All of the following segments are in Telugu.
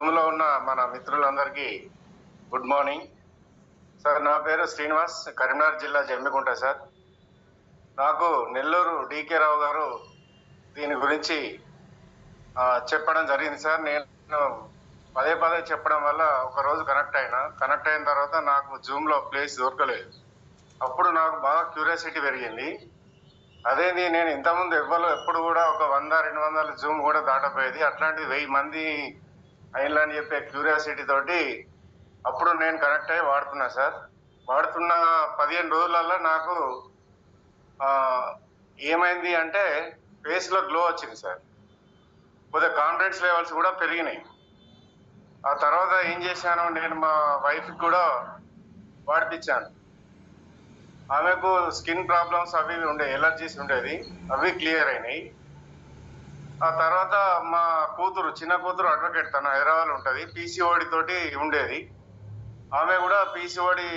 లో ఉన్న మన మిత్రులందరికీ గుడ్ మార్నింగ్. సార్ నా పేరు శ్రీనివాస్ కరీంనగర్ జిల్లా జమ్మికుంట సార్. నాకు నెల్లూరు డీకే రావు గారు దీని గురించి చెప్పడం జరిగింది సార్. నేను పదే పదే చెప్పడం వల్ల ఒక రోజు కనెక్ట్ అయినా కనెక్ట్ అయిన తర్వాత నాకు జూమ్లో ప్లేస్ దొరకలేదు. అప్పుడు నాకు బాగా క్యూరియాసిటీ పెరిగింది. అదేంది నేను ఇంతకుముందు ఎవ్వరు ఎప్పుడు కూడా ఒక వంద రెండు వందల జూమ్ కూడా దాటపోయేది. అట్లాంటిది వెయ్యి మంది అయిందని చెప్పే క్యూరియాసిటీ తోటి అప్పుడు నేను కనెక్ట్ అయ్యి వాడుతున్నా సార్. వాడుతున్న పదిహేను రోజులలో నాకు ఏమైంది అంటే ఫేస్లో గ్లో వచ్చింది సార్. కొద్దిగా కాన్ఫిడెన్స్ లెవెల్స్ కూడా పెరిగినాయి. ఆ తర్వాత ఏం చేశాను నేను మా వైఫ్కి కూడా వాడిపించాను ఆమెకు స్కిన్ ప్రాబ్లమ్స్ అవి ఉండే ఎలర్జీస్ ఉండేది అవి క్లియర్ అయినాయి. ఆ తర్వాత మా కూతురు చిన్న కూతురు అడ్వకేట్ తన హైదరాబాద్ ఉంటుంది. పీసీఓడి తోటి ఉండేది. ఆమె కూడా పీసీఓడి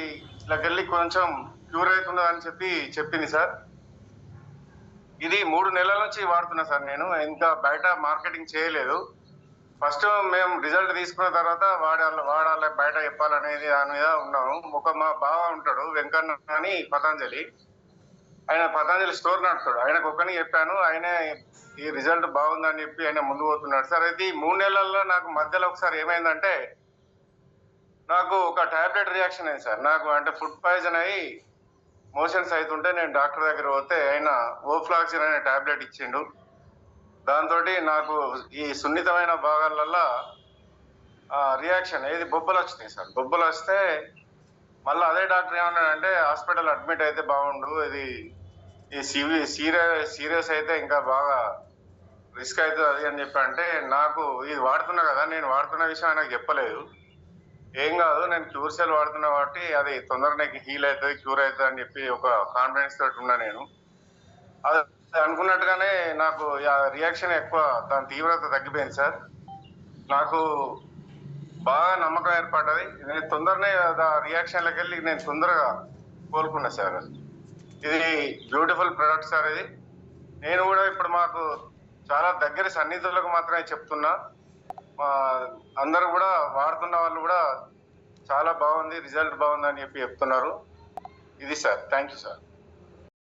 వెళ్ళి కొంచెం క్యూర్ అవుతున్నదని చెప్పి చెప్పింది సార్. ఇది మూడు నెలల నుంచి వాడుతున్నా సార్ నేను. ఇంకా బయట మార్కెటింగ్ చేయలేదు. ఫస్ట్ మేము రిజల్ట్ తీసుకున్న తర్వాత వాడాలి వాడాలి బయట చెప్పాలనేది దాని మీద ఉన్నాము. ఒక మా బావ ఉంటాడు వెంకన్న అని పతంజలి. ఆయన పతంజలి స్టోర్ నడుస్తాడు ఆయనకు ఒక్కని చెప్పాను ఆయనే ఈ రిజల్ట్ బాగుందని చెప్పి ఆయన ముందు పోతున్నాడు. సార్ అయితే ఈ మూడు నెలల్లో నాకు మధ్యలో ఒకసారి ఏమైందంటే నాకు ఒక టాబ్లెట్ రియాక్షన్ అయింది సార్. నాకు అంటే ఫుడ్ పాయిజన్ అయ్యి మోషన్స్ అవుతుంటే నేను డాక్టర్ దగ్గర పోతే ఆయన ఓఫ్లాక్సిన్ అనే టాబ్లెట్ ఇచ్చిండు. దాంతో నాకు ఈ సున్నితమైన భాగాలల్లో రియాక్షన్ ఏది బొబ్బలు వచ్చినాయి సార్. బొబ్బలు వస్తే మళ్ళీ అదే డాక్టర్ ఏమన్నాడంటే హాస్పిటల్ అడ్మిట్ అయితే బాగుండు ఇది ఈ సీరియస్ సీరియస్ అయితే ఇంకా బాగా రిస్క్ అవుతుంది అది అని చెప్పి అంటే నాకు ఇది వాడుతున్నా కదా నేను వాడుతున్న విషయం ఆయనకు చెప్పలేదు. ఏం కాదు నేను క్యూర్ సెల్ వాడుతున్నా కాబట్టి అది తొందరగా హీల్ అవుతుంది క్యూర్ అవుతుంది అని చెప్పి ఒక కాన్ఫిడెన్స్ తోటి ఉన్నా నేను. అది అనుకున్నట్టుగానే నాకు రియాక్షన్ ఎక్కువ దాని తీవ్రత తగ్గిపోయింది సార్. నాకు బాగా నమ్మకం ఏర్పడ్డది. నేను తొందరనే రియాక్షన్లకు వెళ్ళి నేను తొందరగా కోలుకున్నా సార్. ఇది బ్యూటిఫుల్ ప్రొడక్ట్ సార్ ఇది. నేను కూడా ఇప్పుడు మాకు చాలా దగ్గర సన్నిహితులకు మాత్రమే చెప్తున్నా. మా అందరు కూడా వాడుతున్న వాళ్ళు కూడా చాలా బాగుంది రిజల్ట్ బాగుంది అని చెప్పి చెప్తున్నారు. ఇది సార్ థ్యాంక్ యూ సార్.